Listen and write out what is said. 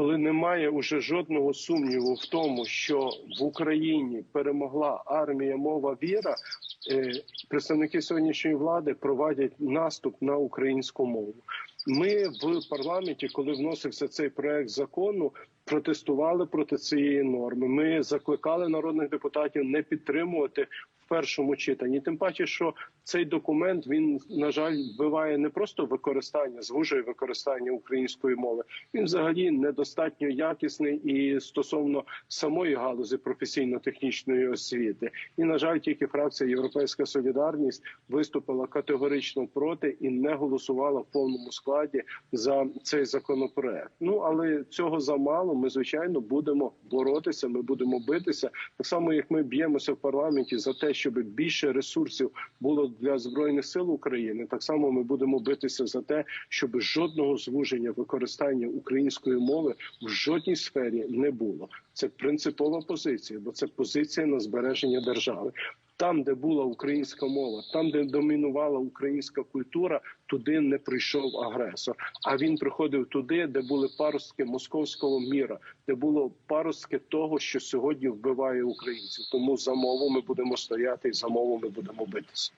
коли немає уже жодного сумніву в тому, що в Україні перемогла армія, мова, віра, е, представники сьогоднішньої влади проводять наступ на українську мову. Ми в парламенті, коли вносився цей проект закону, протестували проти цієї норми. Ми закликали народних депутатів не підтримувати в першому читанні. Тим паче, що цей документ він на жаль вбиває не просто використання, звужує використання української мови. Він взагалі недостатньо якісний і стосовно самої галузі професійно-технічної освіти. І на жаль, тільки фракція Європейська Солідарність виступила категорично проти і не голосувала в повному складі за цей законопроект. Ну але цього замало. Ми звичайно будемо боротися. Ми будемо битися так само, як ми б'ємося в парламенті за те, щоб більше ресурсів було для збройних сил України. Так само ми будемо битися за те, щоб жодного звуження використання української мови в жодній сфері не було. Це принципова позиція, бо це позиція на збереження держави. Там, де була українська мова, там, де домінувала українська культура, туди не прийшов агресор. А він приходив туди, де були паростки московського міра, де було паростки того, що сьогодні вбиває українців. Тому за мову ми будемо стояти і за мову ми будемо битися.